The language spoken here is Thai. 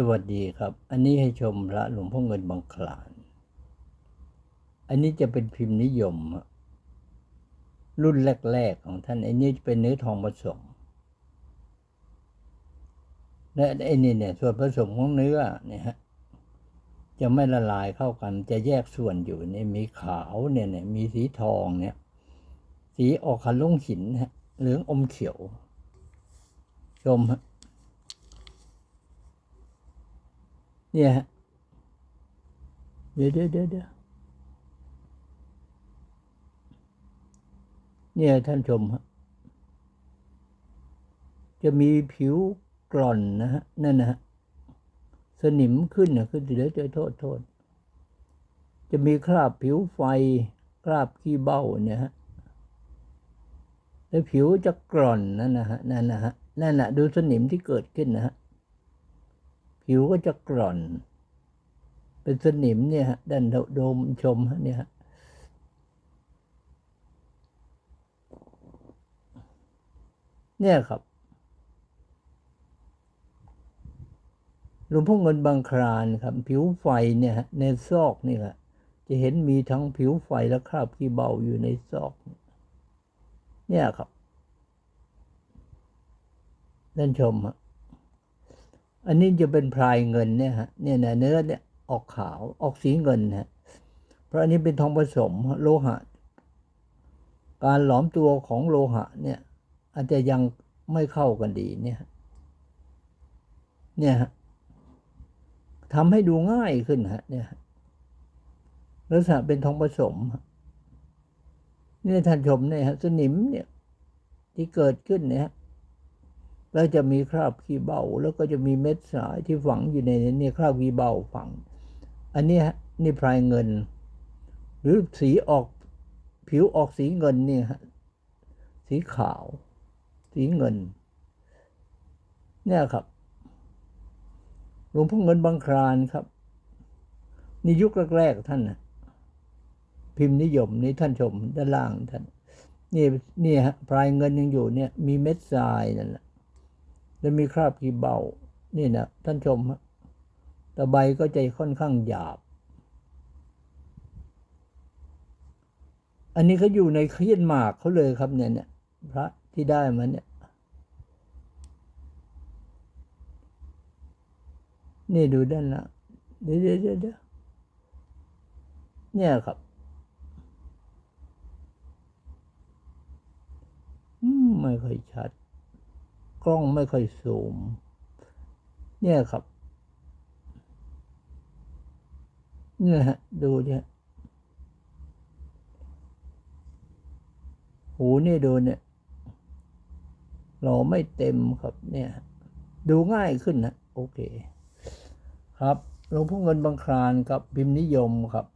สวัสดีครับ อันนี้ให้ชมพระหลวงพ่อเงินบางคลาน อันนี้จะเป็นพิมพ์นิยม รุ่นแรกๆของท่าน อันนี้จะเป็นเนื้อทองผสม และไอ้นี่เนี่ยส่วนผสมของเนื้อเนี่ยฮะจะไม่ละลายเข้ากัน จะแยกส่วนอยู่เนี่ยมีขาวเนี่ยเนี่ยมีสีทองเนี่ย สีออกขันลุ่งหินฮะเหลืองอมเขียว ชมฮะ เนี่ยเดี๋ยวเดี๋ยวเดี๋ยวเดี๋ยวเนี่ยท่านชมฮะจะมีผิวกร่อนนะฮะนั่นนะฮะสนิมขึ้นนะขึ้นเดี๋ยวจะโทษโทษ จะมีคราบผิวไฟ คราบขี้เบ้าเนี่ยฮะแล้วผิวจะกร่อนนั่นนะฮะนั่นนะฮะนั่นนะดูสนิมที่เกิดขึ้นนะฮะ ผิวก็จะกร่อน เป็นสนิมเนี่ยฮะด้านโดมชมฮะเนี่ยฮะเนี่ยครับหลวงพ่อเงินบางครานครับ ผิวไฟเนี่ยในซอกนี่แหละจะเห็นมีทั้งผิวไฟและคราบขี้เบาอยู่ในซอก เนี่ยครับท่านชมฮะ อันนี้จะเป็นพลายเงินเนี่ยฮะเนี่ยนะเนื้อเนี่ยออกขาวออกสีเงินฮะเพราะอันนี้เป็นทองผสมโลหะ การหลอมตัวของโลหะเนี่ยอาจจะยังไม่เข้ากันดีเนี่ยเนี่ยฮะทำให้ดูง่ายขึ้นฮะเนี่ยลักษณะเป็นทองผสมนี่ท่านชมเนี่ยฮะสนิมเนี่ยที่เกิดขึ้นเนี่ย แล้วจะมีคราบขี้เบาแล้วก็จะมีเม็ดสายที่ฝังอยู่ในนี้คราบขี้เบาฝัง อันนี้นี่พรายเงิน หรือสีออกผิวออกสีเงินนี่ฮะสีขาว สีเงิน เนี่ยครับหลวงพ่อเงินบางครานครับนี่ยุคแรกๆท่านนะพิมพ์นิยมนี่ท่านชมด้านล่างท่าน นี่นี่ฮะพรายเงินยังอยู่เนี่ย มีเม็ดทรายนั่นแหละ แล้วมีคราบขี้เบา นี่นะท่านชมฮะตะใบก็จะค่อนข้างหยาบ อันนี้เขาอยู่ในเขียนหมากเขาเลยครับเนี่ยเนี่ยพระที่ได้มาเนี่ย นี่ดูด้านละเดี๋ยวเดี๋ยวเดี๋ยวเดี๋ยวเนี่ยครับอืมไม่ค่อยชัด กล้องไม่ค่อยซูม เนี่ยครับ เนี่ยฮะ ดูเนี่ยหูนี่ดูเนี่ยหล่อไม่เต็มครับเนี่ย ดูง่ายขึ้นนะโอเค ครับหลวงพ่อเงินบางครานครับพิมพ์นิยมครับ